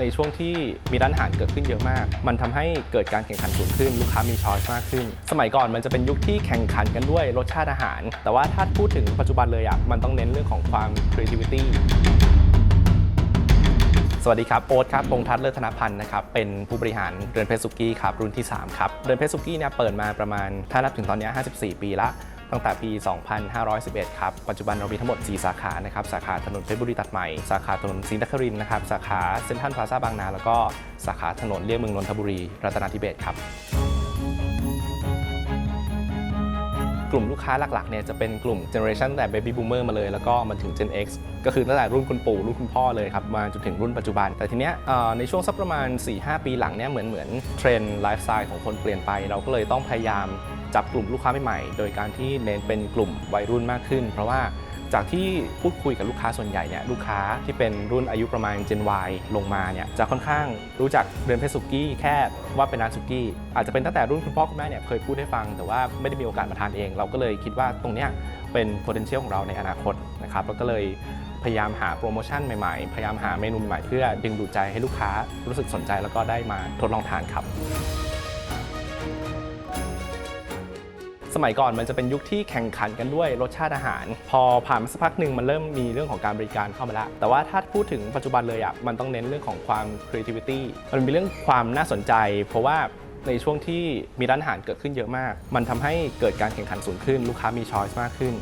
ในช่วงที่มีร้านอาหารเกิดขึ้นเยอะมาก มันทำให้เกิดการแข่งขันสูงขึ้น ลูกค้ามีช้อยส์มากขึ้น สมัยก่อนมันจะเป็นยุคที่แข่งขันกันด้วยรสชาติอาหาร แต่ว่าถ้าพูดถึงปัจจุบันเลยอะมันต้องเน้นเรื่องของความ creativity สวัสดีครับโอ๊ตครับพงทัศน์เลิศธนพันธ์นะครับ เป็นผู้บริหารเรือนเพชรสุกี้ครับรุ่นที่ 3 ครับ เรือนเพชรสุกี้เนี่ยเปิดมาประมาณถ้านับถึงตอนนี้ 54 ปีละ ตั้งแต่ปี 2511 ครับ ปัจจุบันเรามีทั้งหมด 4 สาขานะครับ สาขาถนนเพชรบุรีตัดใหม่ สาขาถนนศรีนครินทร์นะครับ สาขาเซ็นทรัลพลาซ่าบางนา แล้วก็สาขาถนนเลี่ยงเมืองนนทบุรี รัตนาธิเบศครับกลุ่มลูกค้าหลักๆเนี่ยจะเป็นกลุ่มเจเนอเรชันแต่ Baby Boomer มาเลย แล้วก็มาถึง Gen X ก็คือตั้งแต่รุ่นคุณปู่รุ่นคุณพ่อเลยครับ มาจนถึงรุ่นปัจจุบัน แต่ทีเนี้ยในช่วงสักประมาณ 4-5 ปีหลังเนี่ยเหมือนเหมือนเทรนด์ไลฟ์สไตล์ของคนเปลี่ยนไป เราก็เลยต้องพยายาม จับกลุ่มลูกค้าใหม่ๆ โดยการที่เน้นเป็นกลุ่มวัยรุ่นมากขึ้น เพราะว่าจากที่พูดคุยกับลูกค้าส่วนใหญ่เนี่ยลูกค้าที่เป็นรุ่นอายุประมาณ Gen Y ลงมาเนี่ยจะค่อนข้างรู้จักเรือนเพชรสุกี้แค่ว่าเป็นร้านสุกี้ อาจจะเป็นตั้งแต่รุ่นคุณพ่อคุณแม่เนี่ยเคยพูดให้ฟัง แต่ว่าไม่ได้มีโอกาสมาทานเอง เราก็เลยคิดว่าตรงเนี้ยเป็น potential ของเราในอนาคตนะครับแล้วก็เลยพยายามหาโปรโมชั่นใหม่ๆ พยายามหาเมนูใหม่เพื่อดึงดูดใจให้ลูกค้ารู้สึกสนใจแล้วก็ได้มาทดลองทานครับ สมัยก่อนมันจะเป็นยุคที่แข่งขันกันด้วยรสชาติอาหาร พอผ่านมาสักพักหนึ่งมันเริ่มมีเรื่องของการบริการเข้ามาแล้ว แต่ว่าถ้าพูดถึงปัจจุบันเลยอะมันต้องเน้นเรื่องของความ creativity มันมีเรื่องความน่าสนใจ เพราะว่าในช่วงที่มีร้านอาหารเกิดขึ้นเยอะมาก มันทำให้เกิดการแข่งขันสูงขึ้น ลูกค้ามีช้อยส์มากขึ้น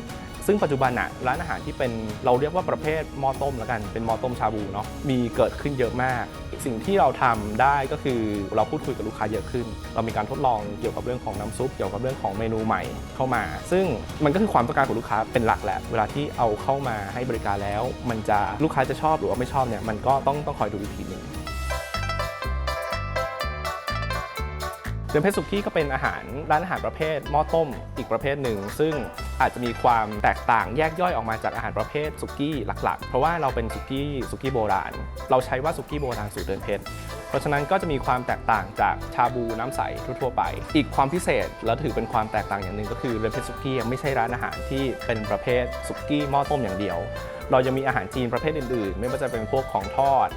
ซึ่งปัจจุบันอะร้านอาหารที่เป็นเราเรียกว่าประเภทหม้อต้มแล้วกันเป็นหม้อต้มชาบูเนาะมีเกิดขึ้นเยอะมาก สิ่งที่เราทำได้ก็คือเราพูดคุยกับลูกค้าเยอะขึ้น เรามีการทดลองเกี่ยวกับเรื่องของน้ำซุปเกี่ยวกับเรื่องของเมนูใหม่เข้ามา ซึ่งมันก็คือความต้องการของลูกค้าเป็นหลักแหละเวลาที่เอาเข้ามาให้บริการแล้ว มันจะลูกค้าจะชอบหรือว่าไม่ชอบเนี่ยมันก็ต้องต้องคอยดูอีกทีหนึ่งเดือนเพชรสุกี้ก็เป็นอาหารร้านอาหารประเภทหม้อต้มอีกประเภทหนึ่ง ซึ่ง อาจจะมีความแตกต่างแยกย่อยออกมาจากอาหารประเภทสุกี้หลักๆ เพราะว่าเราเป็นสุกี้สุกี้โบราณ เราใช้ว่าสุกี้โบราณสูตรเดือนเพชรเพราะฉะนั้นก็จะมีความแตกต่างจากชาบูน้ำใสทั่วๆไป อีกความพิเศษและถือเป็นความแตกต่างอย่างหนึ่งก็คือเดือนเพชรสุกี้ไม่ใช่ร้านอาหารที่เป็นประเภทสุกี้หม้อต้มอย่างเดียว เรายังมีอาหารจีนประเภทอื่นๆ ไม่ว่าจะเป็นพวกของทอด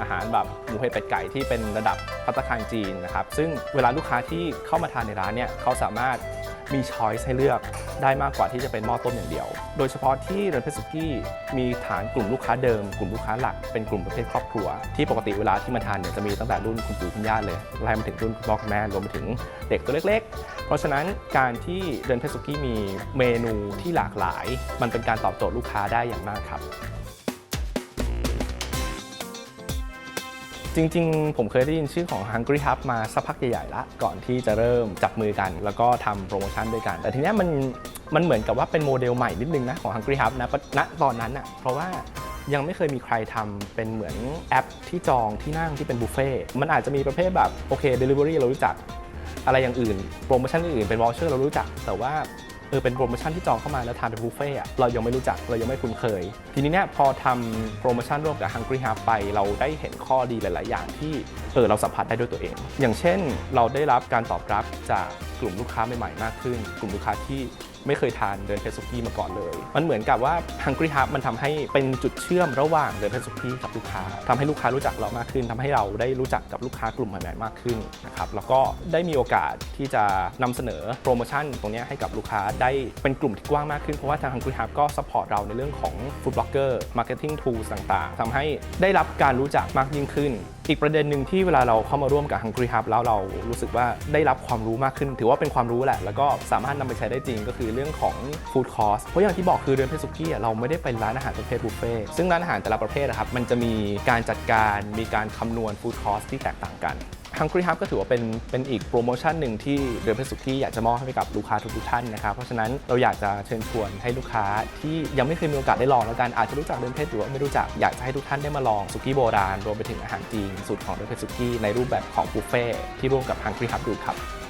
อาหารแบบหมูเห็ดเป็ดไก่ที่เป็นระดับพัตตาคารจีนนะครับซึ่งเวลาลูกค้าที่เข้ามาทานในร้านเนี่ยเขาสามารถ มีช้อยส์ให้เลือกได้มากกว่าที่จะเป็นหม้อต้มอย่างเดียว โดยเฉพาะที่เรนเพสุกี้มีฐานกลุ่มลูกค้าเดิม กลุ่มลูกค้าหลักเป็นกลุ่มประเภทครอบครัว ที่ปกติเวลาที่มาทานเนี่ยจะมีตั้งแต่รุ่นคุณปู่คุณย่าเลยไล่มาถึงรุ่นคุณพ่อคุณแม่รวมไปถึงเด็กตัวเล็ก ๆ เพราะฉะนั้นการที่เรนเพสุกี้มีเมนูที่หลากหลาย มันเป็นการตอบโจทย์ลูกค้าได้อย่างมากครับ จริง ๆ ผมเคยได้ยินชื่อของ Hungry Hub มาสักพักใหญ่ๆละก่อนที่จะเริ่มจับมือกัน แล้วก็ทำโปรโมชั่นด้วยกัน แต่ทีเนี้ยมันมันเหมือนกับว่าเป็นโมเดลใหม่นิดนึงนะของ Hungry Hub นะณตอนนั้นอะเพราะว่ายังไม่เคยมีใครทำเป็นเหมือนแอปที่จองที่นั่งที่เป็นบุฟเฟ่มันอาจจะมีประเภทแบบโอเค Delivery เรารู้จัก อะไรอย่างอื่น โปรโมชั่นอื่นเป็นวอลเชอร์เรารู้จัก แต่ว่า เออเป็นโปรโมชั่นที่จองเข้ามาแล้วทานเป็นบุฟเฟ่อะเรายังไม่รู้จักเรายังไม่คุ้นเคย ทีนี้เนี่ยพอทำโปรโมชั่นร่วมกับ Hungry Hub ไป เราได้เห็นข้อดีหลาย ๆ อย่างที่เออเราสัมผัสได้ด้วยตัวเอง อย่างเช่นเราได้รับการตอบรับจากกลุ่มลูกค้าใหม่ ๆ มากขึ้น กลุ่มลูกค้าที่ไม่เคยทานเดินเพชรสุกี้มาก่อนเลย มันเหมือนกับว่า Hungry Hub มันทำให้เป็นจุดเชื่อมระหว่างเดินเพชรสุกี้กับลูกค้าทำให้ลูกค้ารู้จักเรามากขึ้นทำให้เราได้รู้จักกับลูกค้ากลุ่มใหม่ๆมากขึ้นนะครับแล้วก็ได้มีโอกาสที่จะนำเสนอโปรโมชั่นตรงนี้ให้กับลูกค้าได้เป็นกลุ่มที่กว้างมากขึ้นเพราะว่าทาง Hungry Hub ก็ซัพพอร์ตเราในเรื่องของ Food Blogger Marketing Tools ต่างๆทำให้ได้รับการรู้จักมากยิ่งขึ้นอีกประเด็นหนึ่งที่เวลาเราเข้ามาร่วมกับ Hungry Hub แล้วเรารู้สึกว่าได้รับความรู้มากขึ้น ถือว่าเป็นความรู้แหละ แล้วก็สามารถนำไปใช้ได้จริงก็คือเรื่องของ Food Cost เพราะอย่างที่บอกคือเรือนเพชรสุกี้เราไม่ได้เป็นร้านอาหารประเภทบุฟเฟ่ต์ซึ่งร้านอาหารแต่ละประเภทนะครับมันจะมีการจัดการมีการคำนวณ Food Cost ที่แตกต่างกัน Hungry Hub ก็ถือว่าเป็นเป็นอีกโปรโมชั่นหนึ่งที่เดือนเพชรสุกี้อยากจะมอบให้กับลูกค้าทุกๆท่านนะครับเพราะฉะนั้นเราอยากจะเชิญชวนให้ลูกค้าที่ยังไม่เคยมีโอกาสได้ลองแล้วกันอาจจะรู้จักเดือนเพชรหรือว่าไม่รู้จักอยากจะให้ทุกท่านได้มาลองสุกี้โบราณรวมไปถึงอาหารจีนสูตรของเดือนเพชรสุกี้ในรูปแบบของบุฟเฟ่ที่ร่วมกับ Hungry Hub ดูครับ